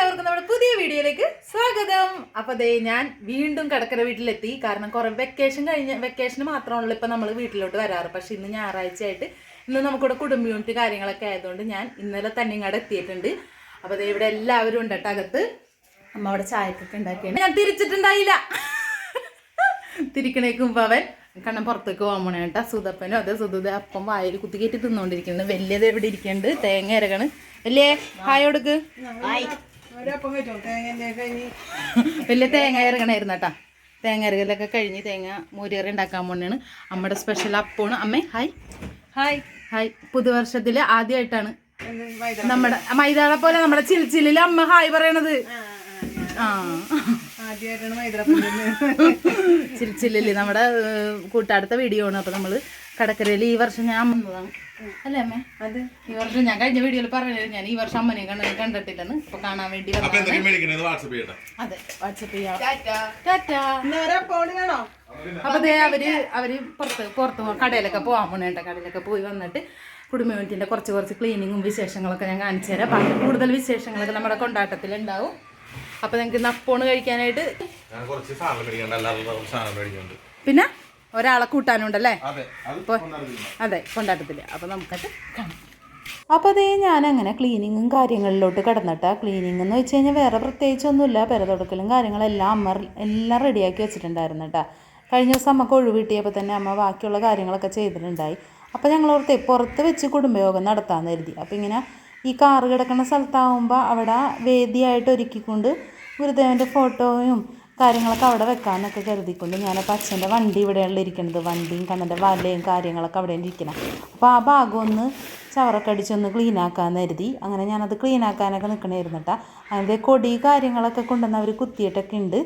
എല്ലാവർക്കും നമ്മുടെ പുതിയ വീഡിയോയിലേക്ക് സ്വാഗതം. അപ്പൊ ദേ ഞാൻ വീണ്ടും കടക്കര വീട്ടിലെത്തി. കാരണം കുറെ വെക്കേഷൻ കഴിഞ്ഞ വെക്കേഷന് മാത്രമാണല്ലോ ഇപ്പൊ നമ്മൾ വീട്ടിലോട്ട് വരാറ്. പക്ഷെ ഇന്ന് ഞായറാഴ്ച ആയിട്ട് ഇന്ന് നമുക്കിവിടെ കുടുംബ യൂണിറ്റ് കാര്യങ്ങളൊക്കെ ആയതുകൊണ്ട് ഞാൻ ഇന്നലെ തന്നെ ഇങ്ങോട്ട് എത്തിയിട്ടുണ്ട്. അപ്പൊ ദേ ഇവിടെ എല്ലാവരും ഉണ്ട് അകത്ത്. അമ്മ അവിടെ ചായക്കൊക്കെ ഉണ്ടാക്കിയാണ് ഞാൻ തിരിച്ചിട്ടുണ്ടായില്ല. തിരിക്കണേക്കും പവൻ കണ്ണം പുറത്തേക്ക് പോകാൻ പോണേ കേട്ടാ. സുതപ്പനും അതെ സുധുത അപ്പം വായിൽ കുത്തിക്കയറ്റി തിന്നുകൊണ്ടിരിക്കുന്നത് വലിയത് എവിടെ ഇരിക്കുന്നുണ്ട് തേങ്ങ ഇരകണ് വലിയ ഹായ് കൊടുക്ക്. വലിയ തേങ്ങ ഇറങ്ങണായിരുന്നു കേട്ടാ. തേങ്ങ ഇറങ്ങലൊക്കെ കഴിഞ്ഞ് തേങ്ങ മോരിയറി ഉണ്ടാക്കാൻ പോണാണ്. അമ്മയുടെ സ്പെഷ്യൽ അപ്പോണ്. അമ്മേ ഹായ് ഹായ് ഹായ് പുതുവർഷത്തിൽ ആദ്യമായിട്ടാണ് നമ്മുടെ മൈദാളെ പോലെ നമ്മുടെ ചിൽച്ചിലിൽ അമ്മ ഹായ് പറയണത്. ആ ചിൽച്ചില്ലിൽ നമ്മുടെ കൂട്ടാടുത്ത വീഡിയോ ആണ്. അപ്പൊ നമ്മൾ കടക്കരയിൽ ഈ വർഷം ഞാൻ വന്നതാണ്. അല്ലേ അമ്മേ? അതെ. ഈ വർഷം ഞാൻ കഴിഞ്ഞ വീഡിയോയിൽ പറഞ്ഞു ഞാൻ ഈ വർഷം അമ്മനെ കണ്ട കണ്ടിട്ടില്ലെന്ന്. ഇപ്പൊ കാണാൻ വേണ്ടി അതെ വാട്സപ്പ് ചെയ്യാം. അപ്പൊ ദേ അവർ അവർ പുറത്ത് പുറത്ത് പോ- കടയിലൊക്കെ പോവാൻ പോണേട്ട കടയിലൊക്കെ പോയി വന്നിട്ട് കുടുംബ യൂണിറ്റിന്റെ കുറച്ച് കുറച്ച് ക്ലീനിങ്ങും വിശേഷങ്ങളൊക്കെ ഞാൻ കാണിച്ചു തരാം. അപ്പൊ കൂടുതൽ വിശേഷങ്ങളൊക്കെ നമ്മുടെ കൊണ്ടാട്ടത്തിൽ ഉണ്ടാവും അപ്പൊ നിങ്ങൾക്ക് നപ്പോണ് കഴിക്കാനായിട്ട് ഞാൻ കുറച്ച് സാധനം മേടിക്കണ്ട. എല്ലാവരും സാധനം മേടിക്കുന്നുണ്ട്. പിന്നെ? ഒരാളെ കൂട്ടാനുണ്ടല്ലേ? അതെ അത് അതെ കൊണ്ടാട്ടത്തിൽ അപ്പൊ നമുക്കത് കാണാം. അപ്പോൾ അതേ ഞാൻ അങ്ങനെ ക്ലീനിങ്ങും കാര്യങ്ങളിലോട്ട് കിടന്നിട്ട്. ക്ലീനിങ് എന്ന് വെച്ച് കഴിഞ്ഞാൽ വേറെ പ്രത്യേകിച്ചൊന്നുമില്ല. പെരതൊടുക്കലും കാര്യങ്ങളെല്ലാം അമ്മ എല്ലാം റെഡിയാക്കി വെച്ചിട്ടുണ്ടായിരുന്നു കേട്ടോ കഴിഞ്ഞ ദിവസം അമ്മയ്ക്ക് ഒഴിവ് കിട്ടിയപ്പോൾ തന്നെ അമ്മ ബാക്കിയുള്ള കാര്യങ്ങളൊക്കെ ചെയ്തിട്ടുണ്ടായി. അപ്പോൾ ഞങ്ങൾ ഓർത്തെ പുറത്ത് വെച്ച് കുടുംബയോഗം നടത്താമെന്ന് കരുതി. അപ്പോൾ ഇങ്ങനെ ഈ കാറ് കിടക്കുന്ന സ്ഥലത്താവുമ്പോൾ അവിടെ വേദിയായിട്ട് ഒരുക്കിക്കൊണ്ട് ഗുരുദേവന്റെ ഫോട്ടോയും കാര്യങ്ങളൊക്കെ അവിടെ വെക്കാമെന്നൊക്കെ കരുതിക്കൊണ്ട് ഞാനപ്പോൾ അച്ഛന്റെ വണ്ടി ഇവിടെയുള്ള ഇരിക്കുന്നത് വണ്ടിയും കണ്ണന്റെ വലയും കാര്യങ്ങളൊക്കെ അവിടെ ഇരിക്കണം. അപ്പോൾ ആ ഭാഗം ഒന്ന് ചവറൊക്കെ അടിച്ചൊന്ന് ക്ലീൻ ആക്കാമെന്ന് കരുതി. അങ്ങനെ ഞാനത് ക്ലീൻ ആക്കാനൊക്കെ നിൽക്കണമായിരുന്നു കേട്ടോ അതിന്റെ കൊടി കാര്യങ്ങളൊക്കെ കൊണ്ടുവന്ന് അവർ കുത്തിയിട്ടൊക്കെ ഉണ്ട്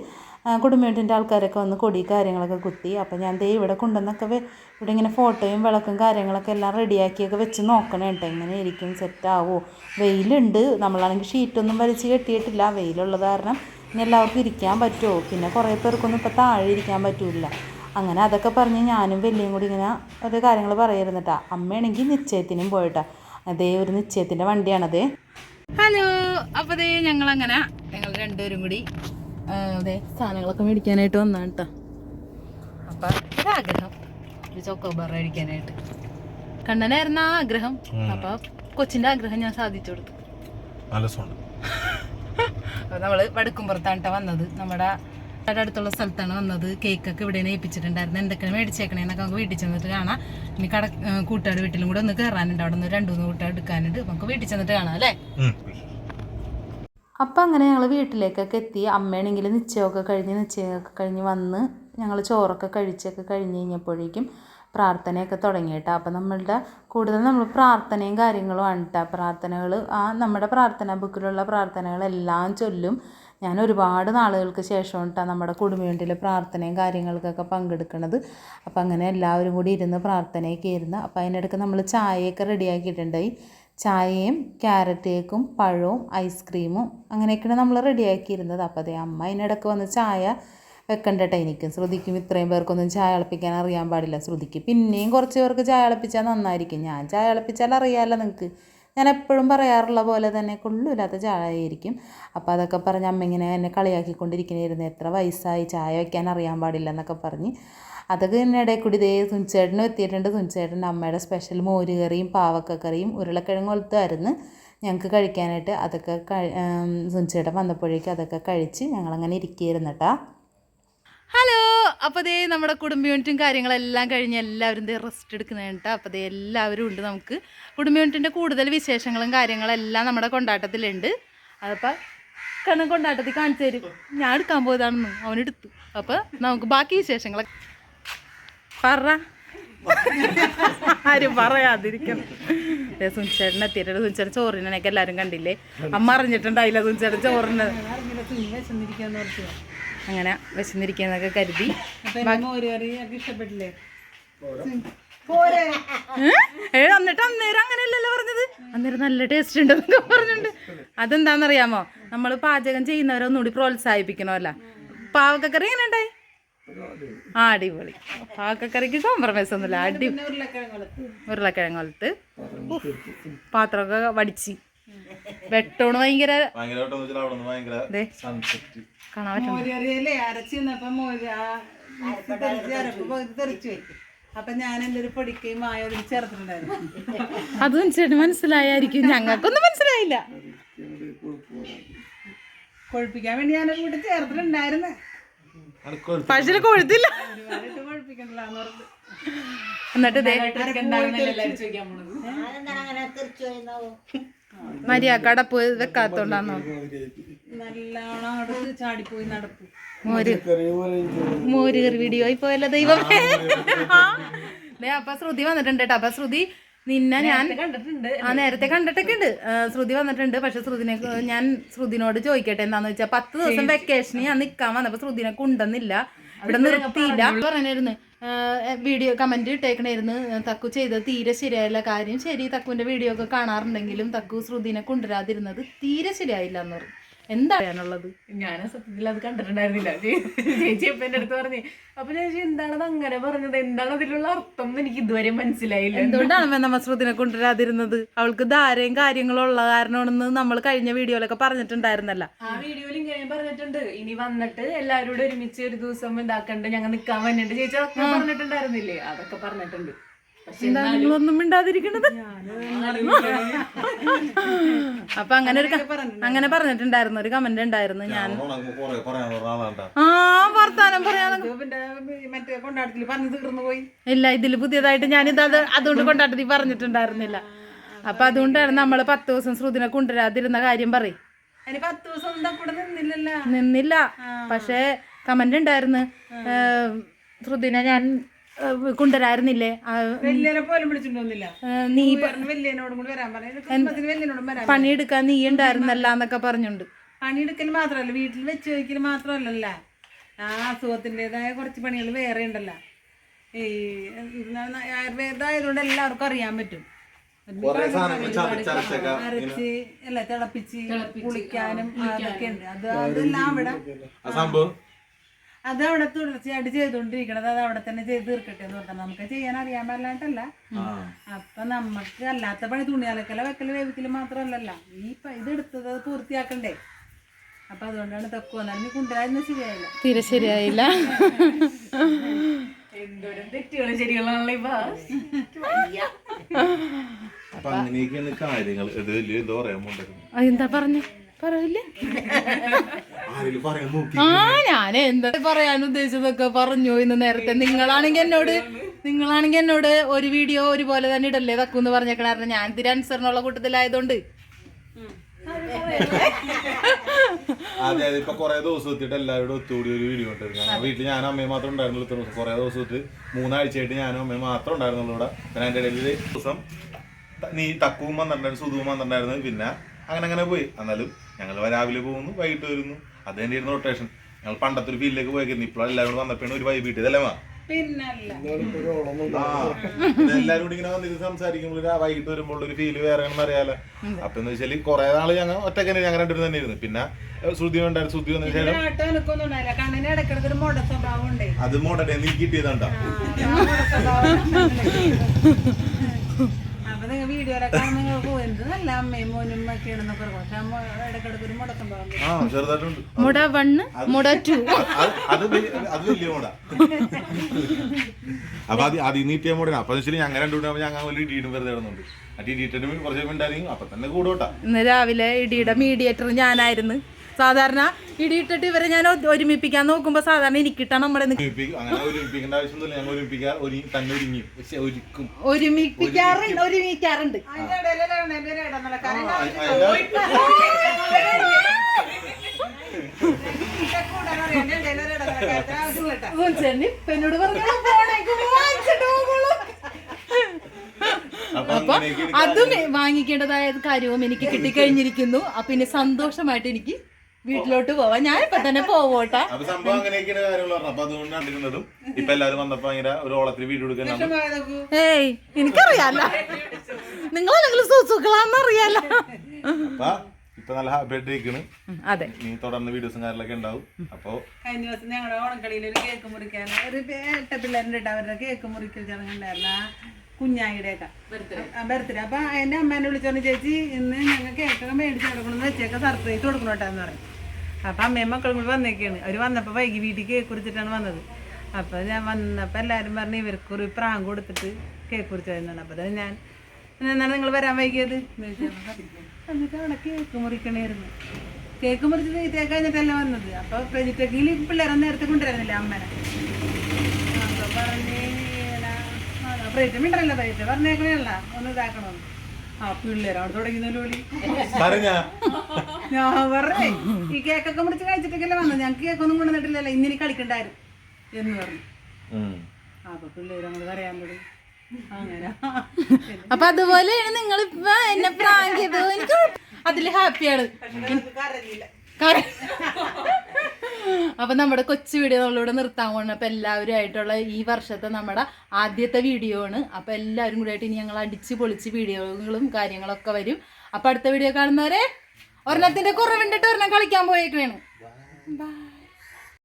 കുടുംബത്തിന്റെ ആൾക്കാരൊക്കെ വന്ന് കൊടി കാര്യങ്ങളൊക്കെ കുത്തി. അപ്പോൾ ഞാൻ ദേ ഇവിടെ കൊണ്ടുവന്നൊക്കെ ഇവിടെ ഇങ്ങനെ ഫോട്ടോയും വിളക്കും കാര്യങ്ങളൊക്കെ എല്ലാം റെഡിയാക്കിയൊക്കെ വെച്ച് നോക്കണം കേട്ടോ എങ്ങനെ ഇരിക്കും സെറ്റാവോ വെയിലുണ്ട്. നമ്മളാണെങ്കിൽ ഷീറ്റൊന്നും വലിച്ച് കെട്ടിയിട്ടില്ല. വെയിലുള്ളത് കാരണം ഇനി എല്ലാവർക്കും ഇരിക്കാൻ പറ്റുമോ പിന്നെ കുറേ പേർക്കൊന്നും ഇപ്പോൾ താഴെ ഇരിക്കാൻ പറ്റില്ല. അങ്ങനെ അതൊക്കെ പറഞ്ഞ് ഞാനും വലിയും കൂടി ഇങ്ങനെ ഓരോ കാര്യങ്ങൾ പറയായിരുന്നിട്ടാ അമ്മയാണെങ്കിൽ നിശ്ചയത്തിനും പോയിട്ടാ. അതേ ഒരു നിശ്ചയത്തിന്റെ വണ്ടിയാണത് ഹലോ. അപ്പോൾ ദേ ഞങ്ങൾ അങ്ങനെ ഞങ്ങൾ രണ്ടുപേരും കൂടി അതെ സാധനങ്ങളൊക്കെ മേടിക്കാനായിട്ട് വന്നാണ് കേട്ടോ അപ്പം ഒരാഗ്രഹം. ഒരു ചോക്കോബാർ മേടിക്കാനായിട്ട്. കണ്ണനായിരുന്നു ആ ആഗ്രഹം. അപ്പം കൊച്ചിന്റെ ആഗ്രഹം ഞാൻ സാധിച്ചു കൊടുത്തു. നമ്മൾ വടക്കുംപുറത്താണ് വന്നത്. നമ്മുടെ അവിടെ അടുത്തുള്ള സ്ഥലത്താണ് വന്നത്. കേക്കൊക്കെ ഇവിടെ ഏൽപ്പിച്ചിട്ടുണ്ടായിരുന്നു. എന്തൊക്കെയാണ് മേടിച്ചേക്കണേന്നൊക്കെ നമുക്ക് വീട്ടിൽ ചെന്നിട്ട് കാണാം. ഇനി കട കൂട്ടുകാരുടെ കൂട്ടുകാട് വീട്ടിലും കൂടെ ഒന്ന് കയറാനുണ്ട് അവിടെ നിന്ന് രണ്ടു മൂന്ന് കൂട്ടുകാർ എടുക്കാനുണ്ട്. നമുക്ക് വീട്ടിൽ ചെന്നിട്ട് കാണാം അല്ലേ? അപ്പം അങ്ങനെ ഞങ്ങൾ വീട്ടിലേക്കൊക്കെ എത്തി. അമ്മയാണെങ്കിൽ നിശ്ചയമൊക്കെ കഴിഞ്ഞ് നിശ്ചയമൊക്കെ കഴിഞ്ഞ് വന്ന് ഞങ്ങൾ ചോറൊക്കെ കഴിച്ചൊക്കെ കഴിഞ്ഞ് കഴിഞ്ഞപ്പോഴേക്കും പ്രാർത്ഥനയൊക്കെ തുടങ്ങി കേട്ടോ അപ്പം നമ്മളുടെ കൂടുതൽ നമ്മൾ പ്രാർത്ഥനയും കാര്യങ്ങളും ആണ് കേട്ടോ പ്രാർത്ഥനകൾ ആ നമ്മുടെ പ്രാർത്ഥന ബുക്കിലുള്ള പ്രാർത്ഥനകളെല്ലാം ചൊല്ലും. ഞാൻ ഒരുപാട് നാളുകൾക്ക് ശേഷം കേട്ടോ നമ്മുടെ കുടുംബത്തിലെ പ്രാർത്ഥനയും കാര്യങ്ങൾക്കൊക്കെ പങ്കെടുക്കുന്നത് അപ്പം അങ്ങനെ എല്ലാവരും കൂടി ഇരുന്ന് പ്രാർത്ഥനയൊക്കെ ഇരുന്ന് അപ്പം അതിനിടയ്ക്ക് നമ്മൾ ചായയൊക്കെ റെഡിയാക്കിയിട്ടുണ്ടായി ചായയും ക്യാരറ്റ് കേക്കും പഴവും ഐസ്ക്രീമും അങ്ങനെയൊക്കെയാണ് നമ്മൾ റെഡിയാക്കിയിരുന്നത്. അപ്പോൾ അതേ അമ്മ അതിനിടയ്ക്ക് വന്ന് ചായ വെക്കണ്ടട്ടെ എനിക്കും. ശ്രുതിക്കും ഇത്രയും പേർക്കൊന്നും ചായ അളപ്പിക്കാൻ അറിയാൻ പാടില്ല. ശ്രുതിക്ക് പിന്നെയും കുറച്ച് പേർക്ക് ചായ അളപ്പിച്ചാൽ നന്നായിരിക്കും. ഞാൻ ചായ അളപ്പിച്ചാൽ അറിയാമല്ലോ നിങ്ങൾക്ക് ഞാൻ എപ്പോഴും പറയാറുള്ള പോലെ തന്നെ കൊള്ളില്ലാത്ത ചായ ആയിരിക്കും. അപ്പോൾ അതൊക്കെ പറഞ്ഞ് അമ്മ ഇങ്ങനെ എന്നെ കളിയാക്കിക്കൊണ്ടിരിക്കുന്നതായിരുന്നു എത്ര വയസ്സായി ചായ വയ്ക്കാൻ അറിയാൻ പാടില്ല എന്നൊക്കെ പറഞ്ഞ്. അതൊക്കെ തന്നെ ഇടയിൽ കൂടി ഇതേ സുനിച്ചേട്ടനും എത്തിയിട്ടുണ്ട്. സുനിച്ചേട്ടന്റെ അമ്മയുടെ സ്പെഷ്യൽ മോര് കറിയും പാവക്ക കറിയും ഉരുളക്കിഴങ്ങ് കൊളുത്തായിരുന്നു ഞങ്ങൾക്ക് കഴിക്കാനായിട്ട് അതൊക്കെ കഴി സുനിച്ചേട്ടൻ വന്നപ്പോഴേക്കും അതൊക്കെ കഴിച്ച് ഞങ്ങളങ്ങനെ ഇരിക്കുകയായിരുന്നു കേട്ടോ ഹലോ. അപ്പോൾ ദേ നമ്മുടെ കുടുംബ യൂണിറ്റും കാര്യങ്ങളെല്ലാം കഴിഞ്ഞ് എല്ലാവരും ദേ റെസ്റ്റ് എടുക്കുന്നുണ്ട് അപ്പോൾ ദേ എല്ലാവരും ഉണ്ട് നമുക്ക്. കുടുംബ യൂണിറ്റിന്റെ കൂടുതൽ വിശേഷങ്ങളും കാര്യങ്ങളെല്ലാം നമ്മുടെ കൊണ്ടാട്ടത്തിലുണ്ട്. അതപ്പോൾ കണ്ണൻ കൊണ്ടാട്ടത്തിൽ കാണിച്ചു തരും. ഞാൻ എടുക്കാൻ പോയതാണെന്ന്. അവനെടുത്തു അപ്പോൾ നമുക്ക് ബാക്കി വിശേഷങ്ങളൊക്കെ. പറ. ആരും പറയാതിരിക്കണം സുനിച്ചേട്ടനെ എത്തിയിട്ടുണ്ട് സുനിച്ചേട്ടൻ ചോറിനൊക്കെ എല്ലാവരും കണ്ടില്ലേ? അമ്മ അറിഞ്ഞിട്ടുണ്ടായില്ല സുനിച്ചേട്ടൻ ചോറിന്. അങ്ങനെ വിശന്നിരിക്കാന്നൊക്കെ കരുതി. ഇഷ്ടപ്പെട്ടില്ലേ? ഏ? എന്നിട്ട് അന്നേരം അങ്ങനെയല്ലല്ലോ പറഞ്ഞത്? അന്നേരം നല്ല ടേസ്റ്റ് ഉണ്ട് എന്നൊക്കെ പറഞ്ഞിട്ടുണ്ട്. അതെന്താണെന്നറിയാമോ? നമ്മൾ പാചകം ചെയ്യുന്നവരെ ഒന്നുകൂടി പ്രോത്സാഹിപ്പിക്കണമല്ല. പാവക്കക്കറി എങ്ങനെ ഉണ്ടായി ആ അടിപൊളി. പാക്കക്കറിക്ക് കോംപ്രമൈസ് ഒന്നുമില്ല. അടി ഉരുളക്കിഴങ്ങ് വളർത്ത് കൊലത്ത് പാത്രമൊക്കെ വടിച്ച്. വെട്ടോണ് ഭയങ്കര കാണാൻ പറ്റും. അപ്പൊ ഞാൻ എന്റെ ഒരു പൊടിക്കയും മായ അതിൽ ചേർത്തിട്ടുണ്ടായിരുന്നു. അത് ചേട്ടന് മനസ്സിലായായിരിക്കും. ഞങ്ങൾക്കൊന്നും മനസ്സിലായില്ല. കൊഴുപ്പിക്കാൻ വേണ്ടി ഞാൻ കൂട്ടി ചേർത്തിട്ടുണ്ടായിരുന്നു. പക്ഷെ കൊഴുത്തില്ല. എന്നിട്ട് ദേ കടപ്പ് വെക്കാത്തോണ്ടാന്നോ നല്ലോണം അടുത്ത് ചാടിപ്പോയി നടപ്പ്. മോര്. മോര് കറി വീഡിയോ പോയല്ലോ ദൈവമേ. അപ്പൊ ശ്രുതി വന്നിട്ടുണ്ട് കേട്ടോ. അപ്പൊ ശ്രുതി നിന്നെ ഞാൻ ആ നേരത്തെ കണ്ടിട്ടൊക്കെ ഉണ്ട് ശ്രുതി വന്നിട്ടുണ്ട്. പക്ഷെ ശ്രുതിനെ ഞാൻ ശ്രുതിനോട് ചോദിക്കട്ടെ എന്താന്ന് വെച്ചാൽ പത്ത് ദിവസം വെക്കേഷന് ഞാൻ നിക്കാൻ വന്നപ്പോ ശ്രുതിനെ കൊണ്ടുവന്നില്ല ഇവിടെ നിർത്തിയില്ല. പറഞ്ഞായിരുന്നു. വീഡിയോ കമന്റ് ഇട്ടേക്കണായിരുന്നു. തക്കു ചെയ്തത് തീരെ ശരിയായില്ല കാര്യം. ശരി തക്കുവിന്റെ വീഡിയോ ഒക്കെ കാണാറുണ്ടെങ്കിലും തക്കു ശ്രുതിനെ കൊണ്ടുവരാതിരുന്നത് തീരെ ശരിയായില്ല എന്ന് പറഞ്ഞു. എന്താ പറയാനുള്ളത്? ഞാൻ സത്യത്തിൽ അത് കണ്ടിട്ടുണ്ടായിരുന്നില്ല. ചേച്ചി അപ്പൊ എന്റെ അടുത്ത് പറഞ്ഞു അപ്പൊ ചേച്ചി എന്താണത് അങ്ങനെ പറഞ്ഞത്? എന്താണ് അതിലുള്ള അർത്ഥം എന്ന് എനിക്ക് ഇതുവരെ മനസ്സിലായില്ല. എന്തുകൊണ്ടാണ് നമ്മ ശ്രുതിനെ കൊണ്ടുവരാതിരുന്നത്? അവൾക്ക് ധാരയും കാര്യങ്ങളും ഉള്ള കാരണമാണെന്ന് നമ്മൾ കഴിഞ്ഞ വീഡിയോയിലൊക്കെ പറഞ്ഞിട്ടുണ്ടായിരുന്നല്ല. ആ വീഡിയോയിൽ ഇങ്ങനെ പറഞ്ഞിട്ടുണ്ട്. ഇനി വന്നിട്ട് എല്ലാവരോടും ഒരുമിച്ച് ഒരു ദിവസം ഇതാക്കണ്ട് ഞങ്ങൾ നിക്കാൻ വന്നിട്ട് ചേച്ചി അതൊക്കെ പറഞ്ഞിട്ടുണ്ടായിരുന്നില്ലേ? അതൊക്കെ പറഞ്ഞിട്ടുണ്ട്. എന്താ നിങ്ങളൊന്നും മിണ്ടാതിരിക്കണത്. അപ്പൊ അങ്ങനെ ഒരു അങ്ങനെ പറഞ്ഞിട്ടുണ്ടായിരുന്നു. ഒരു കമന്റ് ഉണ്ടായിരുന്നു. ഞാൻ ആ വർത്താനം പറയാനൊക്കെ പിന്നെ മറ്റേ കൊണ്ടാട്ടത്തിൽ പറഞ്ഞു തീർന്നു പോയി. ഇല്ല ഇതിൽ പുതിയതായിട്ട് ഞാനിത് അത് അതുകൊണ്ട് കൊണ്ടാട്ടത്തി പറഞ്ഞിട്ടുണ്ടായിരുന്നില്ല. അപ്പൊ അതുകൊണ്ടാണ് നമ്മൾ പത്ത് ദിവസം ശ്രുതിനെ കൊണ്ടുവരാതിരുന്ന കാര്യം പറയും. നിന്നില്ല. പക്ഷേ കമന്റ് ഉണ്ടായിരുന്നു. ശ്രുതിനെ ഞാൻ കൊണ്ടുവരായിരുന്നില്ലേ നീ പണിയെടുക്കാൻ നീ ഉണ്ടായിരുന്നല്ല എന്നൊക്കെ പറഞ്ഞുണ്ട്. പണിയെടുക്കൽ മാത്രമല്ല വീട്ടിൽ വെച്ച് വയ്ക്കൽ മാത്രമല്ലല്ല. ആ അസുഖത്തിന്റെതായ കുറച്ച് പണികൾ വേറെ ഉണ്ടല്ലോ. ഈ ആയുർവേദമായതുകൊണ്ട് എല്ലാവർക്കും അറിയാൻ പറ്റും. കുറെ സാധനങ്ങൾ ചതച്ചരച്ചൊക്കെ അരച്ച് അല്ല തിളപ്പിച്ച് കുളിക്കാനും അതൊക്കെ ഉണ്ട് അത് അതെല്ലാം ഇവിടെ ആ സംഭവം? അത് അവിടെ തുടർച്ചയായിട്ട് ചെയ്തുകൊണ്ടിരിക്കണത് അത് അവിടെ തന്നെ ചെയ്ത് തീർക്കട്ടെ എന്ന് പറഞ്ഞാൽ നമുക്ക് ചെയ്യാൻ അറിയാൻ പാടില്ലാണ്ടല്ല അപ്പൊ നമുക്ക് അല്ലാത്ത പണി തുണി അലക്കല വെക്കൽ വേവിക്കൽ മാത്രമല്ലല്ല. ഈ പ- ഇത് എടുത്തത് അത് പൂർത്തിയാക്കണ്ടേ? അപ്പൊ അതുകൊണ്ടാണ് തൊക്കു വന്നാൽ നീ കൊണ്ടുവരാൻ ശരിയായില്ല. തീരെ ശരിയായില്ല. എന്തോരം തെറ്റുകളും ശരികളാണല്ലോ ഇപ്പൊ അങ്ങനെയൊക്കെയാണ് കാര്യങ്ങൾ. എന്തോ പറയാൻ പോണ്ടത് എന്താ പറഞ്ഞു? പറയില്ലേ ആ ഞാൻ എന്താ പറയാൻ ഉദ്ദേശിച്ചതൊക്കെ പറഞ്ഞു ഇന്ന് നേരത്തെ. നിങ്ങളാണെങ്കിൽ എന്നോട് നിങ്ങളാണെങ്കിൽ എന്നോട് ഒരു വീഡിയോ ഒരുപോലെ തന്നെ ഇടല്ലേ? തക്കൂന്ന് പറഞ്ഞേക്കണായിരുന്നു ഞാൻ ഇതിന് അനുസരണമുള്ള കൂട്ടത്തിലായതുകൊണ്ട്. അതെ അതെ ഇപ്പൊ കൊറേ ദിവസം എത്തിയിട്ട് എല്ലാവരോടും ഒത്തുകൂടി ഒരു വീഡിയോ ഉണ്ടായിരുന്നു ഞാൻ വീട്ടിൽ ഞാനും അമ്മയും മാത്രം ഉണ്ടായിരുന്നുള്ളൂ ഇത്ര ദിവസം. കൊറേ ദിവസം എത്തി മൂന്നാഴ്ചയായിട്ട് ഞാനും അമ്മയും മാത്രം ഉണ്ടായിരുന്നുള്ളൂ ഇവിടെ. പിന്നെ അതിന്റെ ഇടയിൽ ദിവസം നീ തക്കുവും വന്നിട്ടുണ്ടായിരുന്നു സുധുവും വന്നിട്ടുണ്ടായിരുന്നു. പിന്നെ അങ്ങനെ അങ്ങനെ പോയി. എന്നാലും ഞങ്ങൾ രാവിലെ പോകുന്നു വൈകിട്ട് വരുന്നു. അത് തന്നെ ഇരുന്ന റൊട്ടേഷൻ ഞങ്ങൾ പണ്ടത്തെ ഒരു ഫീൽഡിലേക്ക് പോയിരുന്നു ഇപ്പോഴും എല്ലാവരും വന്നപ്പോഴാണ് ഒരു വൈബ് കിട്ടിയതല്ലേ മാ? എല്ലാരും കൂടി ഇങ്ങനെ വന്നിട്ട് സംസാരിക്കുമ്പോൾ ഒരു വൈകിട്ട് വരുമ്പോൾ ഒരു ഫീൽ വേറെയാണെന്ന് അറിയാലോ. അപ്പൊ എന്ന് വെച്ചാൽ കുറെ നാൾ ഞങ്ങൾ ഒറ്റയ്ക്ക് തന്നെ ഞങ്ങൾ രണ്ടുപേരും തന്നെ ഇരുന്നു. പിന്നെ ശ്രുതി ഉണ്ടായിരുന്നു. ശ്രുതി വന്ന ശേഷം അത് മോഡേ നീ കിട്ടിയതാണ്ടാ വീഡിയോയിലൊക്കെ അമ്മയും മോനും ഒക്കെയാണെന്നൊക്കെ പറയും പക്ഷെ അമ്മ ഇടക്കിടക്ക് ഒരു മുട സ്വഭാവം ആ ചെറുതായിട്ടുണ്ട്. മുട വണ്ണ് മുട ടു. അത് അത് വലിയ- അത് വലിയ മോഡ അപ്പൊ അത് അത് നീട്ടിയ മോഡാണ് അപ്പൊ വെച്ചാൽ ഞങ്ങൾ രണ്ടുകൂടെ ഞങ്ങൾ ഒരു ഇടിയിടും വെറുതെ ഇടുന്നുണ്ട് ആ ഇടിയിട്ടിട്ട് കുറച്ച് ഉണ്ടായിരുന്നു. അപ്പൊ തന്നെ കൂടോട്ടാ ഇന്ന് രാവിലെ ഇടിയുടെ മീഡിയേറ്റർ ഞാനായിരുന്നു. സാധാരണ ഇടിയിട്ടിട്ട് ഇവരെ ഞാൻ ഒരുമിപ്പിക്കാൻ നോക്കുമ്പോ സാധാരണ എനിക്കിട്ടാണ് നമ്മുടെ ഒരുമിപ്പിക്കാറുണ്ട് ഒരുമിക്കാറുണ്ട്. പറഞ്ഞു അപ്പൊ അതും വാങ്ങിക്കേണ്ടതായ കാര്യവും എനിക്ക് കിട്ടിക്കഴിഞ്ഞിരിക്കുന്നു. അപ്പൊ ഇനി സന്തോഷമായിട്ട് എനിക്ക് വീട്ടിലോട്ട് പോവാം. ഞാൻ ഇപ്പൊ തന്നെ പോവോട്ടെ. അപ്പൊ സംഭവം അങ്ങനെയൊക്കെയാണ് കാര്യങ്ങൾ പറഞ്ഞത്. അപ്പൊ അതുകൊണ്ട് കണ്ടിരുന്നതും ഇപ്പൊ എല്ലാരും വന്നപ്പോ ഭയങ്കര ഒരു ഓളത്തിൽ വീഡിയോ എടുക്കാൻ വിഷമമായതൊക്കെ ഏയ് എനിക്കറിയാല്ല. നിങ്ങളല്ലെങ്കിൽ സുസുക്കളാന്ന് അറിയാലോ. അപ്പൊ ഇപ്പൊ നല്ല ഹാപ്പി ആയിട്ടിരിക്കണ് അതെ. നീ തുടർന്ന് വീഡിയോസും കാര്യങ്ങളൊക്കെ ഉണ്ടാവും. അപ്പൊ കഴിഞ്ഞ ദിവസം ഞങ്ങളുടെ ഓണക്കളിയിൽ ഒരു കേക്ക് മുറിക്കാൻ ഒരു ഏട്ട പിള്ളേരുടെ അവരുടെ കേക്ക് മുറിക്കൽ ചടങ്ങുണ്ടായിരുന്ന കുഞ്ഞായിയുടെ ബർത്ത്ഡേ അപ്പൊ എന്റെ അമ്മേനെ വിളിച്ചോണ്ട് ചേച്ചി ഇന്ന് ഞങ്ങൾ കേക്കൊക്കെ മേടിച്ച് കൊടുക്കണമെന്ന് വെച്ചേക്ക സർപ്രൈസ് കൊടുക്കണോട്ടാന്ന് പറഞ്ഞു. അപ്പൊ അമ്മയും മക്കളും കൂടി വന്നേക്കാണ്. അവർ വന്നപ്പോൾ വൈകി വീട്ടിൽ കേക്ക് കുറിച്ചിട്ടാണ് വന്നത്. അപ്പോൾ ഞാൻ വന്നപ്പോൾ എല്ലാരും പറഞ്ഞു ഇവർക്ക് ഒരു പ്രാങ്ക് കൊടുത്തിട്ട് കേക്ക് കുറിച്ചായിരുന്നു അപ്പൊ തന്നെ ഞാൻ എന്നാണ് നിങ്ങൾ വരാൻ വൈകിയത്? എന്നിട്ട് അവിടെ കേക്ക് മുറിക്കണായിരുന്നു. കേക്ക് മുറിച്ച് തീറ്റയൊക്കെ കഴിഞ്ഞിട്ടല്ല വന്നത്. അപ്പൊ പ്രജിറ്റക്കിൽ പിള്ളേരെ നേരത്തെ കൊണ്ടുവരുന്നില്ല അമ്മേനെ. അപ്പോൾ പറഞ്ഞ് പ്രേറ്റ് മിണ്ടല്ലോ പ്രേറ്റ് പറഞ്ഞേക്കണല്ല ഒന്ന് ഇതാക്കണമെന്ന് പറഞ്ഞ. ഞാൻ പറഞ്ഞേ. ഈ കേക്കൊക്കെ മുറിച്ച് കഴിച്ചിട്ടൊക്കെയല്ലേ വന്നത്? ഞങ്ങൾക്ക് കേക്കൊന്നും കൊണ്ടുവന്നിട്ടില്ലല്ലോ ഇന്നിനി കളിക്കണ്ടായിരുന്നു എന്ന് പറഞ്ഞു. അപ്പൊ പിള്ളേര് നമ്മൾ പറയാൻ തുടങ്ങി. അങ്ങനെ. അപ്പൊ അതുപോലെയാണ് നിങ്ങളിപ്പോ എന്നെ പ്രാങ്ക് ചെയ്തത് എനിക്ക് അതിൽ ഹാപ്പിയാണ്. അപ്പൊ നമ്മുടെ കൊച്ചു വീഡിയോ നമ്മളിവിടെ നിർത്താൻ പോകണം അപ്പൊ എല്ലാവരും ആയിട്ടുള്ള ഈ വർഷത്തെ നമ്മുടെ ആദ്യത്തെ വീഡിയോ ആണ്. അപ്പൊ എല്ലാവരും കൂടെ ആയിട്ട് ഇനി ഞങ്ങൾ അടിച്ച് പൊളിച്ച് വീഡിയോകളും കാര്യങ്ങളൊക്കെ വരും. അപ്പൊ അടുത്ത വീഡിയോ കാണുന്നവരെ ഒരെണ്ണത്തിന്റെ കുറവുണ്ടിട്ട് ഒരെണ്ണം കളിക്കാൻ പോയേക്കണേണ് ബൈ